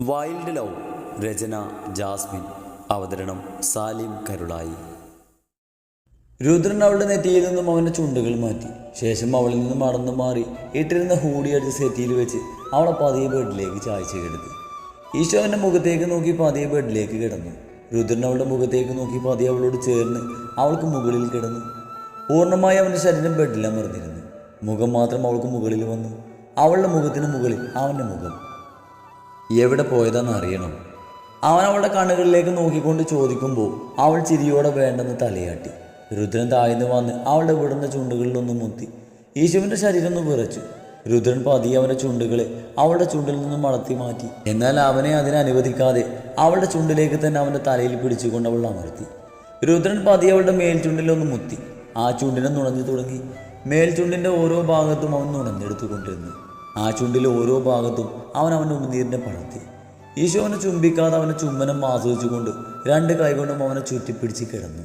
Wild love രചന Jasmine അവതരണം സാലിം കരുളായി. രുദ്രൻ അവളുടെ നെറ്റിയിൽ നിന്നും അവന്റെ ചുണ്ടുകൾ മാറ്റി. ശേഷം അവളിൽ നിന്നും മടന്നു മാറി ഇട്ടിരുന്ന ഹൂടി അടിച്ച് സെറ്റിയിൽ വെച്ച് അവളെ പതിയെ ബെഡിലേക്ക് ചായച്ച് കിടത്തി. ഈശോ അവന്റെ മുഖത്തേക്ക് നോക്കി പതിയെ ബെഡിലേക്ക് കിടന്നു. രുദ്രൻ അവളുടെ മുഖത്തേക്ക് നോക്കി പതിയെ അവളോട് ചേർന്ന് അവൾക്ക് മുകളിൽ കിടന്നു. പൂർണമായി അവന്റെ ശരീരം ബെഡിലമർന്നിരുന്നു. മുഖം മാത്രം അവൾക്ക് മുകളിൽ വന്നു. അവളുടെ മുഖത്തിന് മുകളിൽ അവന്റെ മുഖം. എവിടെ പോയതെന്ന് അറിയണം. അവൻ അവളുടെ കണ്ണുകളിലേക്ക് നോക്കിക്കൊണ്ട് ചോദിക്കുമ്പോൾ അവൾ ചിരിയോടെ വേണ്ടെന്ന് തലയാട്ടി. രുദ്രൻ താഴ്ന്നു വന്ന് അവളുടെ വിടുന്ന ചുണ്ടുകളിലൊന്ന് മുത്തി. യേശുവിന്റെ ശരീരം ഒന്ന് വിറച്ചു. രുദ്രൻ പതിയെ അവന്റെ ചുണ്ടുകളെ അവളുടെ ചുണ്ടിൽ നിന്നും മടത്തി മാറ്റി. എന്നാൽ അവനെ അതിനെ അനുവദിക്കാതെ അവളുടെ ചുണ്ടിലേക്ക് തന്നെ അവന്റെ തലയിൽ പിടിച്ചുകൊണ്ട് അവൾ അമർത്തി. രുദ്രൻ പതിയെ അവളുടെ മേൽചുണ്ടിലൊന്ന് മുത്തി. ആ ചുണ്ടിനെ നുണഞ്ഞു തുടങ്ങി. മേൽചുണ്ടിന്റെ ഓരോ ഭാഗത്തും അവൻ നുണഞ്ഞെടുത്തുകൊണ്ടിരുന്നു. ആ ചുണ്ടിലെ ഓരോ ഭാഗത്തും അവൻ അവന്റെ ഉമിനീരിനെ പടർത്തി. ഈശോനെ ചുംബിക്കാതെ അവന്റെ ചുംബനം ആസ്വദിച്ചുകൊണ്ട് രണ്ട് കൈകൊണ്ടും അവനെ ചുറ്റിപ്പിടിച്ച് കിടന്നു.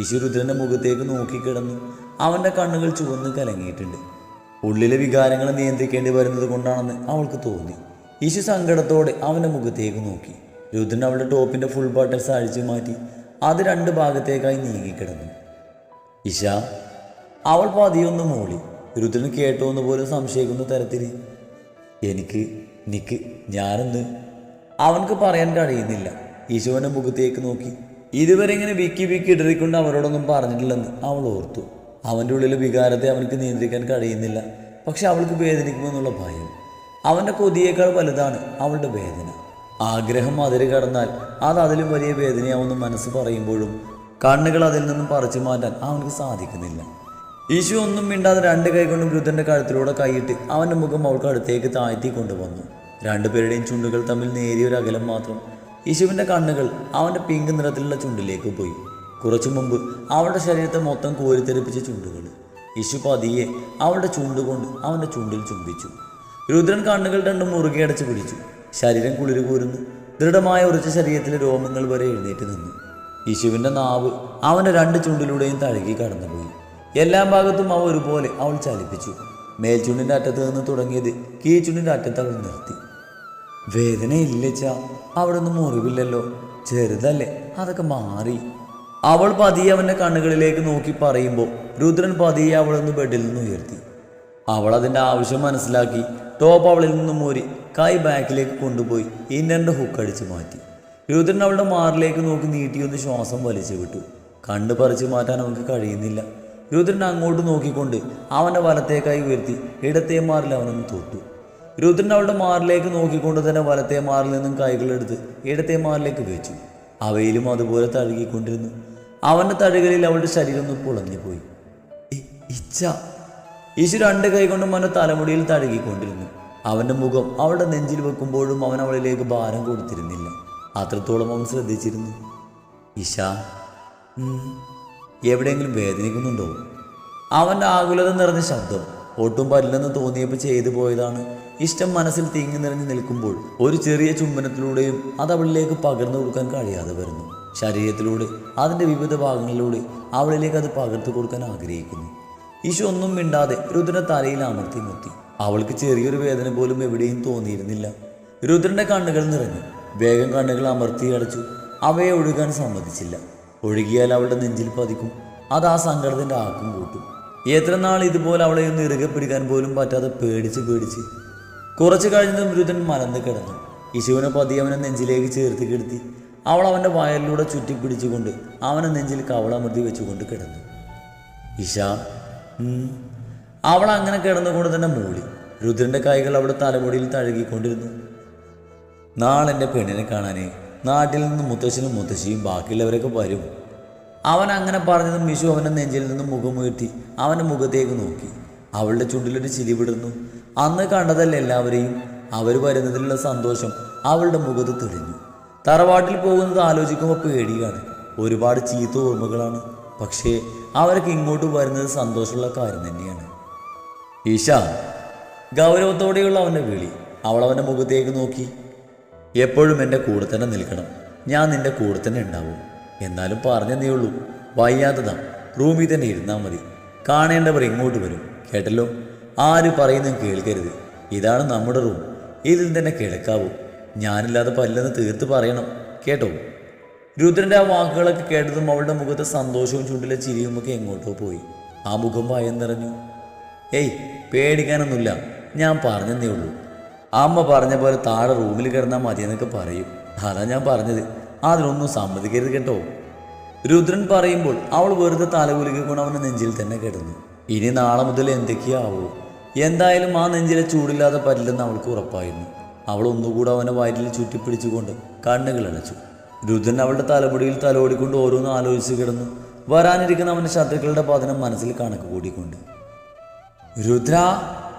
ഈശോ രുദ്രന്റെ മുഖത്തേക്ക് നോക്കി കിടന്നു. അവന്റെ കണ്ണുകൾ ചുവന്ന് കലങ്ങിയിട്ടുണ്ട്. ഉള്ളിലെ വികാരങ്ങൾ നിയന്ത്രിക്കേണ്ടി വരുന്നത് കൊണ്ടാണെന്ന് അവൾക്ക് തോന്നി. ഈശു സങ്കടത്തോടെ അവന്റെ മുഖത്തേക്ക് നോക്കി. രുദ്രൻ അവളുടെ ടോപ്പിന്റെ ഫുൾ ബട്ടൺസ് അഴിച്ചു മാറ്റി അത് രണ്ട് ഭാഗത്തേക്കായി നീങ്ങിക്കിടന്നു ഇഷ അവൾ പതിയൊന്ന് മൂളി. രുദ്രൻ കേട്ടോ എന്ന് പോലും സംശയിക്കുന്ന തരത്തിൽ എനിക്ക് നിക്ക് ഞാനെന്ന് അവൻക്ക് പറയാൻ കഴിയുന്നില്ല. ഈശോന്റെ മുഖത്തേക്ക് നോക്കി. ഇതുവരെ ഇങ്ങനെ വിക്കി വിക്കി ഇടറിക്കൊണ്ട് അവരോടൊന്നും പറഞ്ഞിട്ടില്ലെന്ന് അവൾ ഓർത്തു. അവന്റെ ഉള്ളിലെ വികാരത്തെ അവനക്ക് നിയന്ത്രിക്കാൻ കഴിയുന്നില്ല. പക്ഷെ അവൾക്ക് വേദനിക്കുമെന്നുള്ള ഭയം. അവന്റെ കൊതിയേക്കാൾ വലുതാണ് അവളുടെ വേദന. ആഗ്രഹം അതിര് കടന്നാൽ അത് അതിലും വലിയ വേദനയാവുമെന്ന് മനസ്സ് പറയുമ്പോഴും കണ്ണുകൾ അതിൽ നിന്നും പറിച്ചു മാറ്റാൻ അവനക്ക് സാധിക്കുന്നില്ല. ഈശു ഒന്നും മിണ്ടാതെ രണ്ട് കൈകൊണ്ടും വൃദ്ധന്റെ കഴുത്തിലൂടെ കൈയിട്ട് അവന്റെ മുഖം അവൾക്ക് അടുത്തേക്ക് താഴ്ത്തി കൊണ്ടുവന്നു. രണ്ടുപേരുടെയും ചുണ്ടുകൾ തമ്മിൽ നേരിയൊരു അകലം മാത്രം യേശുവിന്റെ കണ്ണുകൾ അവന്റെ പിങ്ക് നിറത്തിലുള്ള ചുണ്ടിലേക്ക് പോയി. കുറച്ചു മുമ്പ് അവളുടെ ശരീരത്തെ മൊത്തം കോരിത്തെറിപ്പിച്ച ചുണ്ടുകൾ. യേശു പതിയെ അവളുടെ ചുണ്ടുകൊണ്ട് അവന്റെ ചുണ്ടിൽ ചുംബിച്ചു. രുദ്രൻ കണ്ണുകൾ രണ്ടും മുറുകെ അടച്ചു പിടിച്ചു. ശരീരം കുളിരു കൂരുന്നു. ദൃഢമായ ഉറച്ച ശരീരത്തിലെ രോമങ്ങൾ വരെ എഴുന്നേറ്റ് നിന്നു. യേശുവിന്റെ നാവ് അവന്റെ രണ്ട് ചുണ്ടിലൂടെയും തഴുകി കടന്നുപോയി. എല്ലാ ഭാഗത്തും അവ ഒരുപോലെ അവൾ ചലിപ്പിച്ചു. മേൽചുണ്ടിന്റെ അറ്റത്ത് നിന്ന് തുടങ്ങിയത് കീഴ്ചുണ്ടിന്റെ അറ്റത്ത് അവൾ നിർത്തി. വേദനയില്ലച്ച അവിടെ ഒന്നും മുറിവില്ലല്ലോ ചെറുതല്ലേ അതൊക്കെ മാറി. അവൾ പതിയെ അവന്റെ കണ്ണുകളിലേക്ക് നോക്കി പറയുമ്പോൾ രുദ്രൻ പതിയെ അവളൊന്ന് ബെഡിൽ നിന്ന് ഉയർത്തി. അവൾ അതിന്റെ ആവശ്യം മനസ്സിലാക്കി ടോപ്പ് അവളിൽ നിന്നും മൂരി കൈ ബാക്കിലേക്ക് കൊണ്ടുപോയി ഇന്നറിന്റെ ഹുക്ക് അടിച്ച് മാറ്റി. രുദ്രൻ അവളുടെ മാറിലേക്ക് നോക്കി നീട്ടിയൊന്ന് ശ്വാസം വലിച്ചു വിട്ടു. കണ്ണ് പറിച്ചു മാറ്റാൻ അവൾക്ക് കഴിയുന്നില്ല. രുദ്രൻ അങ്ങോട്ട് നോക്കിക്കൊണ്ട് അവന്റെ വലത്തെ കൈ ഉയർത്തി ഇടത്തെ മാറിൽ അവനൊന്ന് തൊട്ടു. രുദ്രൻ അവളുടെ മാറിലേക്ക് നോക്കിക്കൊണ്ട് തന്നെ വലത്തെ മാറിൽ നിന്നും കൈകളെടുത്ത് ഇടത്തെ മാറിലേക്ക് വെച്ചു. അവയിലും അതുപോലെ തഴുകിക്കൊണ്ടിരുന്നു. അവന്റെ തഴുകലിൽ അവളുടെ ശരീരം ഒന്ന് പൊളഞ്ഞുപോയി. "ഇ- ഇച്ഛ. ഈശു രണ്ട് കൈകൊണ്ടും അവന്റെ തലമുടിയിൽ തഴുകിക്കൊണ്ടിരുന്നു. അവന്റെ മുഖം അവളുടെ നെഞ്ചിൽ വെക്കുമ്പോഴും അവൻ അവളിലേക്ക് ഭാരം കൊടുത്തിരുന്നില്ല. അത്രത്തോളം അവൻ ശ്രദ്ധിച്ചിരുന്നു. ഇഷ എവിടെയെങ്കിലും വേദനിക്കുന്നുണ്ടോ? അവന്റെ ആകുലത നിറഞ്ഞ ശബ്ദം ഒട്ടും പറ്റില്ലെന്ന് തോന്നിയപ്പോൾ ചെയ്തു പോയതാണ്. ഇഷ്ടം മനസ്സിൽ തിങ്ങി നിറഞ്ഞു നിൽക്കുമ്പോൾ ഒരു ചെറിയ ചുംബനത്തിലൂടെയും അത് അവളിലേക്ക് പകർന്നു കൊടുക്കാൻ കഴിയാതെ വരുന്നു. ശരീരത്തിലൂടെ അതിന്റെ വിവിധ ഭാഗങ്ങളിലൂടെ അവളിലേക്ക് അത് പകർത്തു കൊടുക്കാൻ ആഗ്രഹിക്കുന്നു. ഈശോ ഒന്നും മിണ്ടാതെ രുദ്രനെ തലയിൽ അമർത്തി മുത്തി അവൾക്ക് ചെറിയൊരു വേദന പോലും എവിടെയും തോന്നിയിരുന്നില്ല. രുദ്രന്റെ കണ്ണുകൾ നിറഞ്ഞു. വേഗം കണ്ണുകൾ അമർത്തി അടച്ചു. അവയെ ഒഴുകാൻ സമ്മതിച്ചില്ല. ഒഴുകിയാൽ അവളുടെ നെഞ്ചിൽ പതിക്കും. അത് ആ സങ്കടത്തിന്റെ ആക്കും കൂട്ടും. എത്ര നാൾ ഇതുപോലെ അവളെ ഒന്ന് ഇറുകെ പിടിക്കാൻ പോലും പറ്റാതെ പേടിച്ച് പേടിച്ച്. കുറച്ച് കഴിഞ്ഞതും രുദ്രൻ മലന്ന് കിടന്നു. യശുവിനെ പതി അവനെ നെഞ്ചിലേക്ക് ചേർത്ത് കിടത്തി. അവൾ അവന്റെ വയലിലൂടെ ചുറ്റി പിടിച്ചുകൊണ്ട് അവനെ നെഞ്ചിൽ കവളമൃതി വെച്ചുകൊണ്ട് കിടന്നു. ഇഷ അവൾ അങ്ങനെ കിടന്നുകൊണ്ട് തന്നെ മൂളി. രുദ്രന്റെ കൈകൾ അവളുടെ തലമുടിയിൽ തഴുകിക്കൊണ്ടിരുന്നു. നാളെ എന്റെ പെണ്ണിനെ കാണാനേ. നാട്ടിൽ നിന്ന് മുത്തശ്ശനും മുത്തശ്ശിയും ബാക്കിയുള്ളവരൊക്കെ വരും. അവൻ അങ്ങനെ പറഞ്ഞതും മിഷു അവന്റെ നെഞ്ചിൽ നിന്ന് മുഖമുയർത്തി അവന്റെ മുഖത്തേക്ക് നോക്കി. അവളുടെ ചുണ്ടിലൊരു ചിരി വിടുന്നു അന്ന് കണ്ടതല്ല എല്ലാവരെയും. അവർ വരുന്നതിലുള്ള സന്തോഷം അവളുടെ മുഖത്ത് തെളിഞ്ഞു. തറവാട്ടിൽ പോകുന്നത് ആലോചിക്കുമ്പോൾ പേടിയാണ്. ഒരുപാട് ചീത്ത ഓർമ്മകളാണ്. പക്ഷേ അവർക്ക് ഇങ്ങോട്ട് വരുന്നത് സന്തോഷമുള്ള കാര്യം തന്നെയാണ്. ഈശ ഗൗരവത്തോടെയുള്ള അവന്റെ വിളി. അവൾ അവന്റെ മുഖത്തേക്ക് നോക്കി. എപ്പോഴും എന്റെ കൂടെ തന്നെ നിൽക്കണം. ഞാൻ നിന്റെ കൂടെ തന്നെ ഉണ്ടാവും. എന്നാലും പറഞ്ഞതേ ഉള്ളൂ വയ്യാത്തതാ. റൂമിൽ തന്നെ ഇരുന്നാൽ മതി. കാണേണ്ടവർ ഇങ്ങോട്ട് വരും. കേട്ടല്ലോ? ആര് പറയുന്നതും കേൾക്കരുത്. ഇതാണ് നമ്മുടെ റൂം. ഇതിൽ തന്നെ കിടക്കാവൂ. ഞാനില്ലാതെ പല്ലെന്ന് തീർത്ത് പറയണം. കേട്ടോ? രുദ്രന്റെ ആ വാക്കുകളൊക്കെ കേട്ടതും അവളുടെ മുഖത്തെ സന്തോഷവും ചുണ്ടിലെ ചിരിയുമൊക്കെ എങ്ങോട്ടോ പോയി. ആ മുഖം ഭയം നിറഞ്ഞു ഏയ് പേടിക്കാനൊന്നുമില്ല. ഞാൻ പറഞ്ഞതേ ഉള്ളൂ അമ്മ പറഞ്ഞ പോലെ താഴെ റൂമിൽ കിടന്നാൽ മതി എന്നൊക്കെ പറയും. അതാ ഞാൻ പറഞ്ഞത്. അതിനൊന്നും സമ്മതിക്കരുത് കേട്ടോ. രുദ്രൻ പറയുമ്പോൾ അവൾ വെറുതെ തലകുലുക്കൊണ്ട് അവന്റെ നെഞ്ചിൽ തന്നെ കിടന്നു. ഇനി നാളെ മുതൽ എന്തൊക്കെയാവോ. എന്തായാലും ആ നെഞ്ചിലെ ചൂടില്ലാതെ പറ്റില്ലെന്ന് അവൾക്ക് ഉറപ്പായിരുന്നു. അവൾ ഒന്നുകൂടെ അവനെ വയറ്റിൽ ചുറ്റിപ്പിടിച്ചുകൊണ്ട് കണ്ണുകൾ അടച്ചു. രുദ്രൻ അവളുടെ തലമുടിയിൽ തലോടിക്കൊണ്ട് ഓരോന്ന് ആലോചിച്ച് കിടന്നു. വരാനിരിക്കുന്ന അവന്റെ ശത്രുക്കളുടെ പതനം മനസ്സിൽ കണക്ക് കൂടിക്കൊണ്ട്. രുദ്ര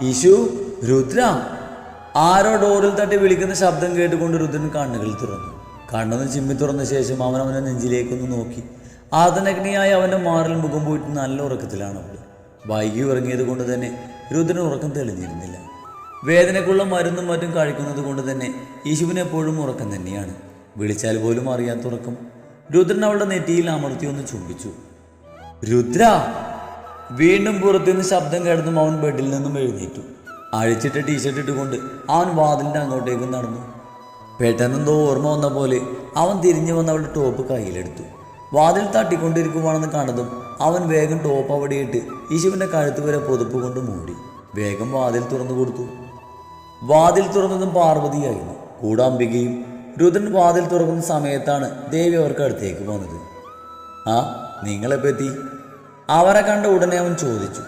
ഇശു രുദ്ര. ആരോ ഡോറിൽ തട്ടി വിളിക്കുന്ന ശബ്ദം കേട്ടുകൊണ്ട് രുദ്രൻ കണ്ണുകൾ തുറന്നു. കണ്ണൊന്ന് ചിമ്മി തുറന്ന ശേഷം അവൻ അവനെ നെഞ്ചിലേക്കൊന്ന് നോക്കി. ആദനഗ്നിയായി അവന്റെ മാറിൽ മുഖം പോയിട്ട് നല്ല ഉറക്കത്തിലാണ് അവൾ. വൈകി ഉറങ്ങിയത് കൊണ്ട് തന്നെ രുദ്രൻ ഉറക്കം തെളിഞ്ഞിരുന്നില്ല. വേദനക്കുള്ള മരുന്നും മറ്റും കഴിക്കുന്നത് കൊണ്ട് തന്നെ യേശുവിന് എപ്പോഴും ഉറക്കം തന്നെയാണ്. വിളിച്ചാൽ പോലും അറിയാത്ത ഉറക്കം. രുദ്രൻ അവളുടെ നെറ്റിയിൽ അമർത്തി ഒന്ന് ചുംബിച്ചു. രുദ്ര! വീണ്ടും പുറത്തുനിന്ന് ശബ്ദം കേട്ടതും അവൻ ബെഡിൽ നിന്നും എഴുന്നേറ്റു. അഴിച്ചിട്ട ടീഷർട്ട് ഇട്ടുകൊണ്ട് അവൻ വാതിലിന്റെ അങ്ങോട്ടേക്ക് നടന്നു. പെട്ടെന്നെന്തോ ഓർമ്മ വന്ന പോലെ അവൻ തിരിഞ്ഞു വന്ന് അവളുടെ ടോപ്പ് കയ്യിലെടുത്തു. വാതിൽ തട്ടിക്കൊണ്ടിരിക്കുവാണെന്ന് കണ്ടതും അവൻ വേഗം ടോപ്പ് അവിടെ ഇട്ട് യേശുവിന്റെ കഴുത്ത് വരെ പൊതുപ്പ് കൊണ്ട് മൂടി. വേഗം വാതിൽ തുറന്നു കൊടുത്തു. വാതിൽ തുറന്നതും പാർവതിയായിരുന്നു. കൂടെ അംബികയും രുദ്രൻ വാതിൽ തുറക്കുന്ന സമയത്താണ് ദേവി അവർക്ക് അടുത്തേക്ക് വന്നത്. ആ നിങ്ങളെപ്പറ്റി അവരെ കണ്ട ഉടനെ അവൻ ചോദിച്ചു.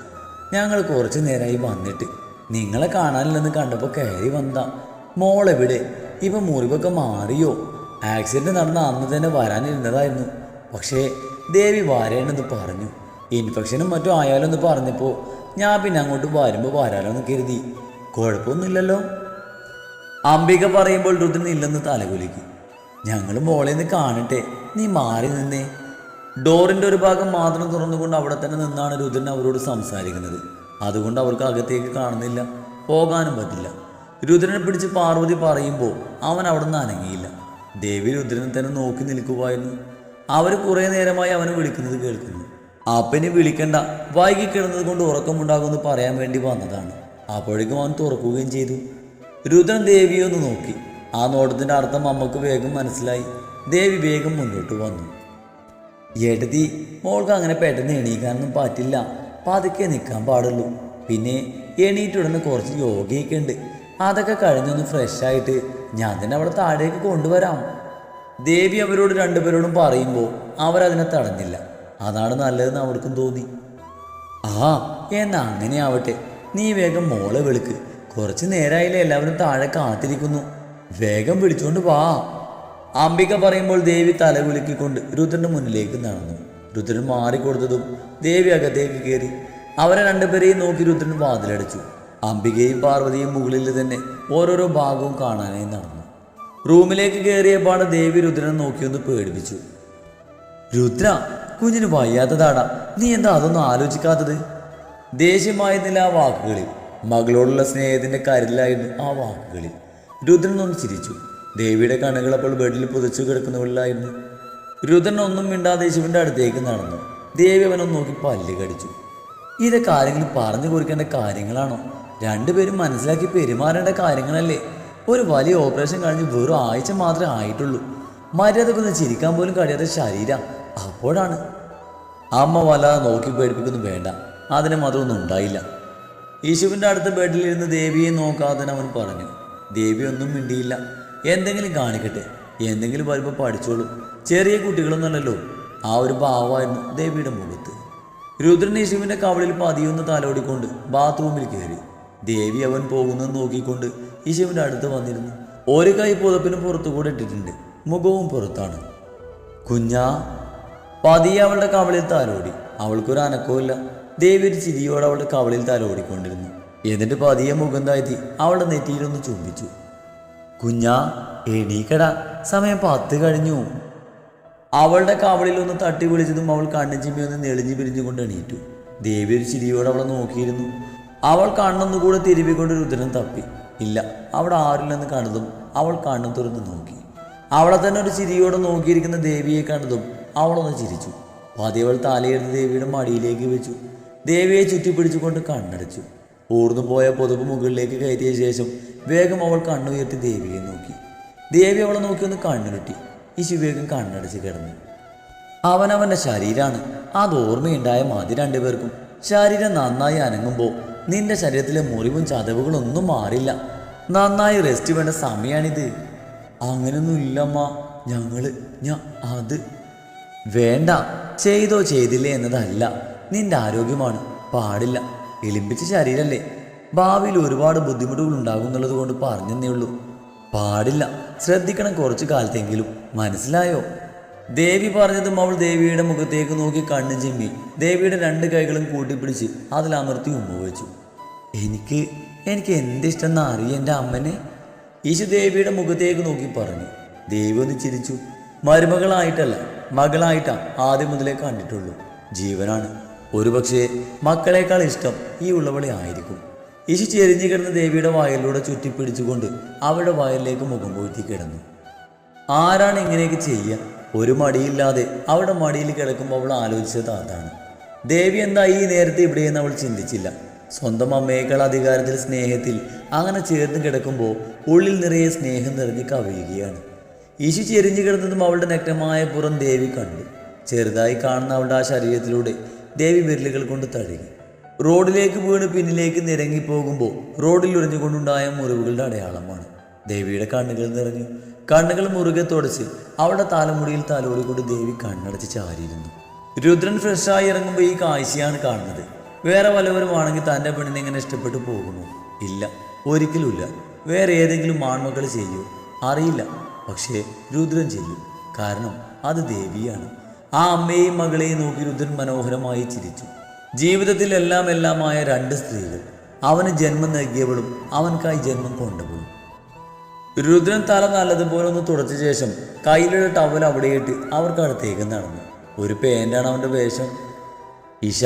ഞങ്ങൾ കുറച്ച് നേരമായി വന്നിട്ട് നിങ്ങളെ കാണാനില്ലെന്ന് കണ്ടപ്പോൾ കയറി വന്ന മോളെവിടെ ഇപ്പൊ മുറിവൊക്കെ മാറിയോ? ആക്സിഡന്റ് നടന്ന അന്ന് തന്നെ വരാനിരുന്നതായിരുന്നു. പക്ഷേ ദേവി വരേണ്ടെന്ന് പറഞ്ഞു. ഇൻഫെക്ഷനും മറ്റും ആയാലോന്ന് പറഞ്ഞപ്പോൾ ഞാൻ പിന്നെ അങ്ങോട്ട് വരുമ്പോൾ വരാലോന്ന് കരുതി. കുഴപ്പമൊന്നുമില്ലല്ലോ. അംബിക പറയുമ്പോൾ രുദ്രൻ ഇല്ലെന്ന് തലകുലിക്കും. ഞങ്ങൾ മോളെ നിന്ന് കാണട്ടെ നീ മാറി നിന്നേ. ഡോറിന്റെ ഒരു ഭാഗം മാത്രം തുറന്നുകൊണ്ട് അവിടെ തന്നെ നിന്നാണ് രുദ്രൻ അവരോട് സംസാരിക്കുന്നത്. അതുകൊണ്ട് അവർക്ക് അകത്തേക്ക് കാണുന്നില്ല. പോകാനും പറ്റില്ല. രുദ്രനെ പിടിച്ച് പാർവതി പറയുമ്പോൾ അവൻ അവിടെ നിന്ന് അനങ്ങിയില്ല. ദേവി രുദ്രനെ തന്നെ നോക്കി നിൽക്കുമായിരുന്നു അവർ കുറേ നേരമായി അവനെ വിളിക്കുന്നത് കേൾക്കുന്നു. അപ്പനെ വിളിക്കണ്ട. വൈകി കിടന്നത് കൊണ്ട് ഉറക്കമുണ്ടാകുമെന്ന് പറയാൻ വേണ്ടി വന്നതാണ്. അപ്പോഴേക്കും അവൻ തുറക്കുകയും ചെയ്തു. രുദ്രൻ ദേവിയെ ഒന്ന് നോക്കി. ആ നോട്ടത്തിന്റെ അർത്ഥം അമ്മയ്ക്ക് വേഗം മനസ്സിലായി. ദേവി വേഗം മുന്നോട്ട് വന്നു. ഏട്ടത്തി മോൾക്ക് അങ്ങനെ പെട്ടെന്ന് എണീക്കാനൊന്നും പറ്റില്ല. പതുക്കെ നിൽക്കാൻ പാടുള്ളൂ. പിന്നെ എണീറ്റുടനെ കുറച്ച് യോഗയൊക്കെ ഉണ്ട്. അതൊക്കെ കഴിഞ്ഞൊന്ന് ഫ്രഷായിട്ട് ഞാൻ തന്നെ അവിടെ താഴേക്ക് കൊണ്ടുവരാം. ദേവി അവരോട് രണ്ടുപേരോടും പറയുമ്പോൾ അവരതിനെ തടഞ്ഞില്ല. അതാണ് നല്ലതെന്ന് അവർക്കും തോന്നി. ആ എന്നാ അങ്ങനെ ആവട്ടെ. നീ വേഗം മോളെ വിളിക്ക്. കുറച്ച് നേരമായില്ലേ എല്ലാവരും താഴെ കാത്തിരിക്കുന്നു. വേഗം വിളിച്ചുകൊണ്ട് വാ. അംബിക പറയുമ്പോൾ ദേവി തലകുലുക്കിക്കൊണ്ട് രുദ്രന്റെ മുന്നിലേക്ക് നടന്നു. രുദ്രൻ മാറിക്കൊടുത്തതും ദേവി അകത്തേക്ക് കയറി അവരെ രണ്ടുപേരെയും നോക്കി രുദ്രൻ വാതിലടച്ചു. അംബികയും പാർവതിയും മുകളിൽ തന്നെ ഓരോരോ ഭാഗവും കാണാനായി നടന്നു. റൂമിലേക്ക് കയറിയപ്പാട് ദേവി രുദ്രനെ നോക്കിയൊന്ന് പേടിപ്പിച്ചു. രുദ്ര കുഞ്ഞിന് വയ്യാത്തതാടാ. നീ എന്താ അതൊന്നും ആലോചിക്കാത്തത്? ദേഷ്യമായിരുന്നില്ല ആ വാക്കുകളിൽ. മകളോടുള്ള സ്നേഹത്തിന്റെ കരുതലായിരുന്നു ആ വാക്കുകളിൽ. രുദ്രൻ ഒന്ന് ചിരിച്ചു. ദേവിയുടെ കണ്ണുകൾ അപ്പോൾ ബെഡിൽ പുതച്ചു കിടക്കുന്നവളിലായിരുന്നു. രുദ്രൻ ഒന്നും മിണ്ടാതെ ശിവന്റെ അടുത്തേക്ക് നടന്നു. ദേവി അവനൊന്ന് നോക്കി പല്ല് കടിച്ചു. ഇതൊക്കെ ആരെങ്കിലും പറഞ്ഞു കൊടുക്കേണ്ട കാര്യങ്ങളാണോ? രണ്ടുപേരും മനസ്സിലാക്കി പെരുമാറേണ്ട കാര്യങ്ങളല്ലേ? ഒരു വലിയ ഓപ്പറേഷൻ കഴിഞ്ഞ് വെറും ആഴ്ച മാത്രമേ ആയിട്ടുള്ളൂ. മര്യാദക്കൊന്ന് ചിരിക്കാൻ പോലും കഴിയാത്ത ശരീരം. അപ്പോഴാണ്. അമ്മ വല്ലാതെ നോക്കി പേടിപ്പിക്കൊന്നും വേണ്ട. അതിന് മാത്രമൊന്നും ഉണ്ടായില്ല. യേശുവിന്റെ അടുത്ത ബെഡിലിരുന്ന് ദേവിയെ നോക്കാതെ അവൻ പറഞ്ഞു ദേവി ഒന്നും മിണ്ടിയില്ല. എന്തെങ്കിലും കാണിക്കട്ടെ. എന്തെങ്കിലും വരുമ്പോൾ പഠിച്ചോളും. ചെറിയ കുട്ടികളൊന്നുമല്ലല്ലോ. ആ ഒരു ഭാവമായിരുന്നു ദേവിയുടെ മുഖത്ത്. രുദ്രൻ യേശുവിന്റെ കവളിൽ പതിയൊന്ന് തലോടിക്കൊണ്ട് ബാത്റൂമിൽ കയറി. ദേവി അവൻ പോകുന്നത് നോക്കിക്കൊണ്ട് യേശുവിന്റെ അടുത്ത് വന്നിരുന്നു. ഒരു കൈ പുതപ്പിന് പുറത്തുകൂടെ ഇട്ടിട്ടുണ്ട്. മുഖവും പുറത്താണ്. കുഞ്ഞാ പതിയെ അവളുടെ കവളിൽ താലോടി. അവൾക്കൊരു അനക്കവുമില്ല. ദേവി ഒരു ചിരിയോടെ അവളുടെ കവളിൽ താലോടിക്കൊണ്ടിരുന്നു. എന്നിട്ട് പതിയെ മുഖം താഴ്ത്തി അവളുടെ നെറ്റിയിലൊന്ന് ചുംബിച്ചു. കുഞ്ഞാ എണീക്കടാ. സമയം പത്ത് കഴിഞ്ഞു. അവളുടെ കവളിൽ ഒന്ന് തട്ടി വിളിച്ചതും അവൾ കണ്ണും ചിമ്മി ഒന്ന് നെളിഞ്ഞു പിരിഞ്ഞുകൊണ്ട് എണീറ്റു. ദേവി ഒരു ചിരിയോടെ അവളെ നോക്കിയിരുന്നു. അവൾ കണ്ണൊന്നുകൂടെ തിരുവിക്കൊണ്ട് രുദ്രൻ തപ്പി. ഇല്ല അവിടെ ആരില്ലെന്ന് കണ്ടതും അവൾ കണ്ണു തുറന്ന് നോക്കി. അവളെ തന്നെ ഒരു ചിരിയോടെ നോക്കിയിരിക്കുന്ന ദേവിയെ കണ്ടതും അവളൊന്ന് ചിരിച്ചു. പതിവൾ തലയിരുന്ന് ദേവിയുടെ മടിയിലേക്ക് വെച്ചു. ദേവിയെ ചുറ്റിപ്പിടിച്ചുകൊണ്ട് കണ്ണടച്ചു. ഊർന്നു പോയ പൊതുപ്പ് മുകളിലേക്ക് കയറ്റിയ ശേഷം വേഗം അവൾ കണ്ണുയർത്തി ദേവിയെ നോക്കി. ദേവി അവളെ നോക്കി ഒന്ന് കണ്ണുരുട്ടി. ഈ ശിവേഗം കണ്ണടച്ച് കിടന്നു. അവനവന്റെ ശരീരമാണ് അത് ഓർമ്മയുണ്ടായ മതി രണ്ടുപേർക്കും. ശരീരം നന്നായി അനങ്ങുമ്പോൾ നിന്റെ ശരീരത്തിലെ മുറിവും ചതവുകളൊന്നും മാറില്ല. നന്നായി റെസ്റ്റ് വേണ്ട സമയമാണിത് അങ്ങനൊന്നും ഇല്ലമ്മ ഞങ്ങൾ ഞാ അത്. വേണ്ട. ചെയ്തോ ചെയ്തില്ലേ എന്നതല്ല. നിന്റെ ആരോഗ്യമാണ്. പാടില്ല. എളിമ്പിച്ച ശരീരമല്ലേ ഭാവിയിൽ ഒരുപാട് ബുദ്ധിമുട്ടുകൾ ഉണ്ടാകും എന്നുള്ളത് കൊണ്ട് പറഞ്ഞെന്നേ ഉള്ളൂ. പാടില്ല. ശ്രദ്ധിക്കണം കുറച്ചു കാലത്തെങ്കിലും. മനസ്സിലായോ? ദേവി പറഞ്ഞതും അവൾ ദേവിയുടെ മുഖത്തേക്ക് നോക്കി കണ്ണു ചിമ്മി. ദേവിയുടെ രണ്ട് കൈകളും കൂട്ടിപ്പിടിച്ച് അതിലമർത്തി ഉമ്മ വെച്ചു എനിക്ക് എനിക്ക് എന്തിഷ്ടമെന്ന് അറിയ എന്റെ അമ്മനെ? ഈശു ദേവിയുടെ മുഖത്തേക്ക് നോക്കി പറഞ്ഞു. ദേവി ഒന്ന് ചിരിച്ചു. മരുമകളായിട്ടല്ല മകളായിട്ടാ ആദ്യം മുതലേ കണ്ടിട്ടുള്ളൂ. ജീവനാണ്. ഒരുപക്ഷെ മക്കളെക്കാൾ ഇഷ്ടം ഈ ഉള്ളവളെ ആയിരിക്കും. ഈശു ചെരിഞ്ഞു കിടന്ന ദേവിയുടെ വായലിലൂടെ ചുറ്റിപ്പിടിച്ചുകൊണ്ട് അവരുടെ വയലിലേക്ക് മുഖം പൂഴ്ത്തി കിടന്നു. ആരാണ് ഇങ്ങനെയൊക്കെ ചെയ്യുക? ഒരു മടിയില്ലാതെ അവിടെ മടിയിൽ കിടക്കുമ്പോൾ അവൾ ആലോചിച്ചത് അതാണ്. ദേവി എന്താ ഈ നേരത്തെ ഇവിടെയെന്ന് അവൾ ചിന്തിച്ചില്ല. സ്വന്തം അമ്മയേക്കാൾ അധികാരത്തിൽ സ്നേഹത്തിൽ അങ്ങനെ ചേർന്ന് കിടക്കുമ്പോൾ ഉള്ളിൽ നിറയെ സ്നേഹം നിറഞ്ഞ് കവിയുകയാണ്. ഈശു ചെരിഞ്ഞു കിടന്നതും അവളുടെ നഗ്നമായ പുറം ദേവി കണ്ടു. ചെറുതായി കാണുന്ന അവളുടെ ആ ശരീരത്തിലൂടെ ദേവി വിരലുകൾ കൊണ്ട് തഴുകി. റോഡിലേക്ക് വീണ് പിന്നിലേക്ക് നിരങ്ങി പോകുമ്പോൾ റോഡിൽ ഉറിഞ്ഞുകൊണ്ടുണ്ടായ മുറിവുകളുടെ അടയാളമാണ്. ദേവിയുടെ കണ്ണുകൾ നിറഞ്ഞു. കണ്ണുകൾ മുറുകെ തുടച്ച് അവളുടെ തലമുടിയിൽ തലോടിക്കൊണ്ട് ദേവി കണ്ണടച്ച് ചാരിയിരുന്നു. രുദ്രൻ ഫ്രഷായി ഇറങ്ങുമ്പോൾ ഈ കാഴ്ചയാണ് കാണുന്നത്. വേറെ വല്ലവരുമാണെങ്കിൽ തന്റെ പെണ്ണിനെ ഇങ്ങനെ ഇഷ്ടപ്പെട്ടു പോകുമോ? ഇല്ല. ഒരിക്കലുമില്ല. വേറെ ഏതെങ്കിലും ആൺമക്കൾ ചെയ്യൂ? അറിയില്ല. പക്ഷേ രുദ്രൻ ചെയ്യും. കാരണം അത് ദേവിയാണ്. ആ അമ്മയെയും മകളെയും നോക്കി രുദ്രൻ മനോഹരമായി ചിരിച്ചു. ജീവിതത്തിൽ എല്ലാം എല്ലാമായ രണ്ട് സ്ത്രീകൾ. അവന് ജന്മം നൽകിയവളും അവൻക്കായി ജന്മം കൊണ്ടവളും. രുദ്രൻ തല നല്ലതുപോലെ ഒന്ന് തുടച്ച ശേഷം കയ്യിലുള്ള ടവൽ അവിടെയിട്ട് അവർക്ക് അടുത്തേക്ക് നടന്നു. ഒരു പേന്റാണ് അവന്റെ വേഷം. ഇഷ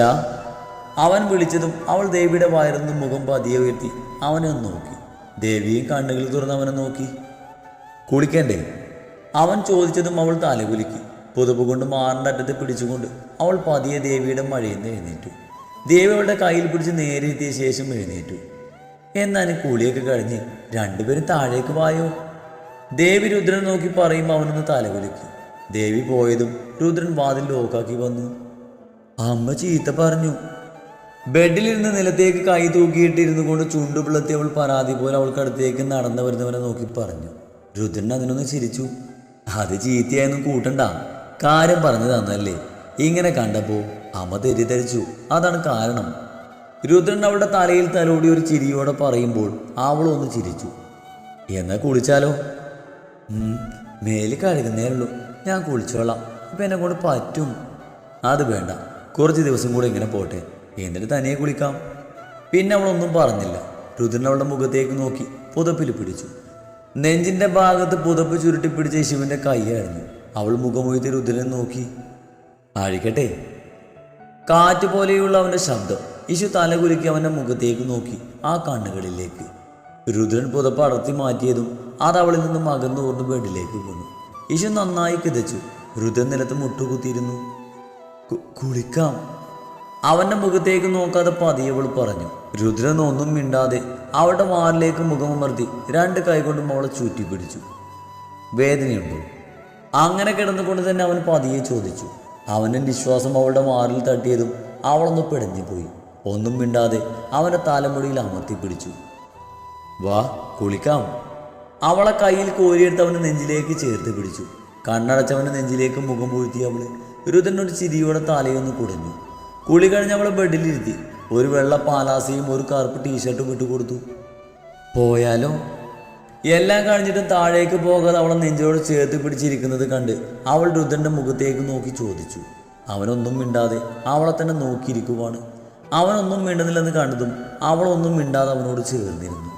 അവൻ വിളിച്ചതും അവൾ ദേവിയുടെ വയറുന്ന് മുഖം പതിയെ ഉയർത്തി അവനെ നോക്കി. ദേവിയും കണ്ണുകൾ തുറന്ന് അവനെ നോക്കി. കുളിക്കണ്ടേ? അവൻ ചോദിച്ചതും അവൾ തലകുലുക്കി. പുതുപ്പ് കൊണ്ട് മാറിന്റെ അറ്റത്ത് പിടിച്ചുകൊണ്ട് അവൾ പതിയെ ദേവിയുടെ മഴയിൽ നിന്ന് എഴുന്നേറ്റു. ദേവി അവളുടെ കയ്യിൽ പിടിച്ച് നേരെ എത്തിയ ശേഷം എഴുന്നേറ്റു. എന്നാൽ കൂളിയൊക്കെ കഴിഞ്ഞ് രണ്ടുപേരും താഴേക്ക് വായോ? ദേവി രുദ്രൻ നോക്കി പറയുമ്പോൾ അവനൊന്ന് തലകുലുക്കി. ദേവി പോയതും രുദ്രൻ വാതിൽ ലോക്കാക്കി വന്നു. അമ്മ ചീത്ത പറഞ്ഞു. ബെഡിലിരുന്ന് നിലത്തേക്ക് കൈ തൂക്കിയിട്ടിരുന്നു കൊണ്ട് ചുണ്ടു അവൾ പരാതി പോലെ അവൾക്ക് അടുത്തേക്ക് നടന്നു വരുന്നവനെ നോക്കി പറഞ്ഞു. രുദ്രൻ അതിനൊന്ന് ചിരിച്ചു. അത് ചീത്തയായൊന്നും കൂട്ടണ്ട. കാര്യം പറഞ്ഞു തന്നല്ലേ ഇങ്ങനെ കണ്ടപ്പോൾ അമ്മ തെറ്റിദ്ധരിച്ചു. അതാണ് കാരണം. രുദ്രൻ അവളുടെ തലയിൽ തലോടി ഒരു ചിരിയോടെ പറയുമ്പോൾ അവളൊന്ന് ചിരിച്ചു. എന്നാ കുളിച്ചാലോ? മേൽ കഴുകുന്നേ ഉള്ളൂ. ഞാൻ കുളിച്ചോളാം. ഇപ്പം എന്നെ കൊണ്ട് പറ്റും. അത് വേണ്ട. കുറച്ച് ദിവസം കൂടെ ഇങ്ങനെ പോട്ടെ. എന്നിട്ട് തനിയെ കുളിക്കാം. പിന്നെ അവളൊന്നും പറഞ്ഞില്ല. രുദ്രൻ അവളുടെ മുഖത്തേക്ക് നോക്കി. പുതപ്പിൽ പിടിച്ചു. നെഞ്ചിന്റെ ഭാഗത്ത് പുതപ്പ് ചുരുട്ടി പിടിച്ച ശിവന്റെ കൈയായിരുന്നു അവൾ മുഖമൊഴുതി രുദ്രനെ നോക്കി. ആഴിക്കട്ടെ കാറ്റ് പോലെയുള്ള അവന്റെ ശബ്ദം. യശു തലകുലുക്കി അവന്റെ മുഖത്തേക്ക് നോക്കി ആ കണ്ണുകളിലേക്ക്. രുദ്രൻ പുതപ്പ് അടർത്തി മാറ്റിയതും അത് അവളിൽ നിന്നും കൊണ്ട് ബെഡിലേക്ക് വീണു യശു നന്നായി കിതച്ചു. രുദ്രൻ നിലത്ത് മുട്ടുകുത്തിയിരുന്നു. "കു- കുളിക്കാം. അവന്റെ മുഖത്തേക്ക് നോക്കാതെ പതിയവൾ പറഞ്ഞു രുദ്രൻ ഒന്നും മിണ്ടാതെ അവളുടെ വാറിലേക്ക് മുഖമമർത്തി രണ്ട് കൈകൊണ്ടും അവളെ ചുറ്റിപ്പിടിച്ചു. വേദനയുണ്ടോ? അങ്ങനെ കിടന്നുകൊണ്ട് തന്നെ അവൻ പതിയെ ചോദിച്ചു. അവന്റെ വിശ്വാസം അവളുടെ മാറിൽ തട്ടിയതും അവളൊന്ന് പിടഞ്ഞു പോയി ഒന്നും മിണ്ടാതെ അവന്റെ തലമുടിയിൽ അമർത്തി പിടിച്ചു. വാ കുളിക്കാം. അവളെ കയ്യിൽ കോരിയെടുത്ത് അവന്റെ നെഞ്ചിലേക്ക് ചേർത്ത് പിടിച്ചു. കണ്ണടച്ചവന്റെ നെഞ്ചിലേക്ക് മുഖം പൂഴ്ത്തി അവൾ ഒരു ചിരിയോടെ തലയൊന്ന് കുടഞ്ഞു. കുളി കഴിഞ്ഞ് അവളെ ബെഡിലിരുത്തി ഒരു വെള്ള പാലാസയും ഒരു കറുപ്പ് ടീഷർട്ടും ഇട്ട് കൊടുത്തു പോയാലോ? എല്ലാം കഴിഞ്ഞിട്ടും താഴേക്ക് പോകാതെ അവളെ നെഞ്ചോട് ചേർത്ത് പിടിച്ചിരിക്കുന്നത് കണ്ട് അവൾ രുദ്രന്റെ മുഖത്തേക്ക് നോക്കി ചോദിച്ചു. അവനൊന്നും മിണ്ടാതെ അവളെ തന്നെ നോക്കിയിരിക്കുവാണ്. അവനൊന്നും മിണ്ടുന്നില്ലെന്ന് കണ്ടതും അവളൊന്നും മിണ്ടാതെ അവനോട് ചേർന്നിരുന്നു.